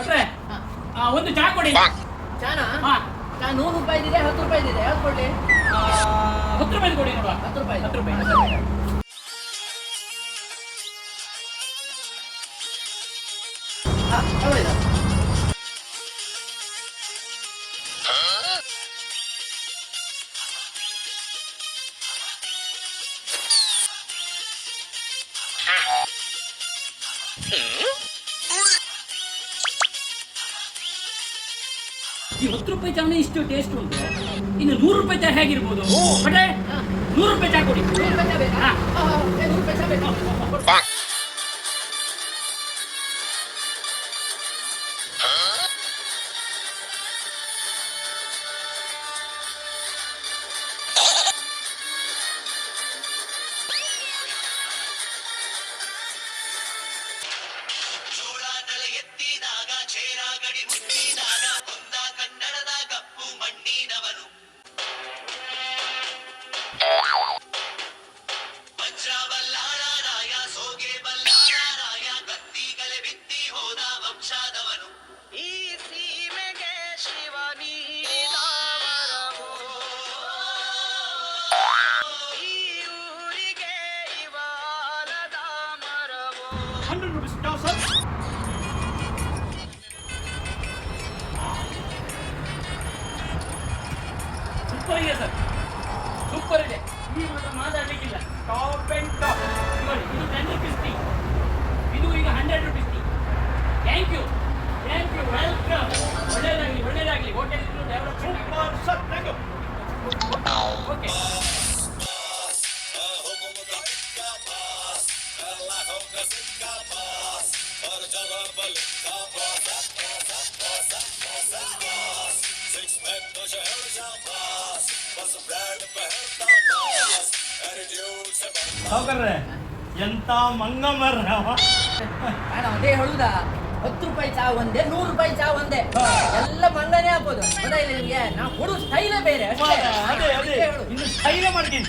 ಆ, ಒಂದು ಚಾ ಕೊಡಿ. ಚಾನಾ? ಹಾ. ಚಾ ನೂರು ರೂಪಾಯಿದಿದೆ ಹತ್ತು ರೂಪಾಯಿದಿದೆ ಯಾವ್ದು ಕೊಡ್ಲಿ? ಆ, ಹತ್ತು ರೂಪಾಯಿ ಕೊಡಿ ನೋಡುವ. ಹತ್ತು ರೂಪಾಯಿ. ಹತ್ತು ರೂಪಾಯಿ. ಹಾ, ತಗೊಳ್ಳಿ. ಈ ಹತ್ತು ರೂಪಾಯಿ ಚಾನ ಇಷ್ಟು ಟೇಸ್ಟ್ ಉಂಟು. ಇನ್ನು ನೂರು ರೂಪಾಯಿ ಚಾ ಹೇಗಿರ್ಬೋದು? ಬಟ್ರೆ ಹಾ. ನೂರು ರೂಪಾಯಿ ಚಾ ಕೊಡಿ. ಹಂಡ್ರೆಡ್ ರುಪೀಸ್ ಸರ್ ಸೂಪರ್ ಇದೆ ಸರ್ ಸೂಪರ್ ಇದೆ. ನೀವು ಮಾತಾಡ್ಲಿಕ್ಕಿಲ್ಲ. ಟಾಪ್ ಅಂಡ್ ಟಾಪ್ ನೋಡಿ ಇದು ಟೆನ್ ರುಪೀಸ್ ಟೀ ಇದು ಈಗ hundred rupees tea thank you thank you welcome ಒಳ್ಳೇದಾಗಲಿ ಒಳ್ಳೇದಾಗಲಿ. Hotel development sir thank you okay ಎಂತ ಮಂಗ ಮರ್ರ ಅವ. ನಾನು ಅದೇ ಹೇಳುದಾ? ಹತ್ತು ರೂಪಾಯಿ ಚಾ ಒಂದೇ ನೂರು ರೂಪಾಯಿ ಚಾ ಒಂದೇ. ಎಲ್ಲ ಮಂಗನೇ ಹಾಕೋದು ಗೊತ್ತಾಯಿಲ್ಲ ನಿಮ್ಗೆ ನಾವು ಕೊಡೋ ಸ್ಟೈಲೇ ಬೇರೆ ಅಷ್ಟೇ. ಅದೇ ಅದೇ. ಇನ್ನು ಸ್ಟೈಲ ಮಾಡ್ತೀನಿ.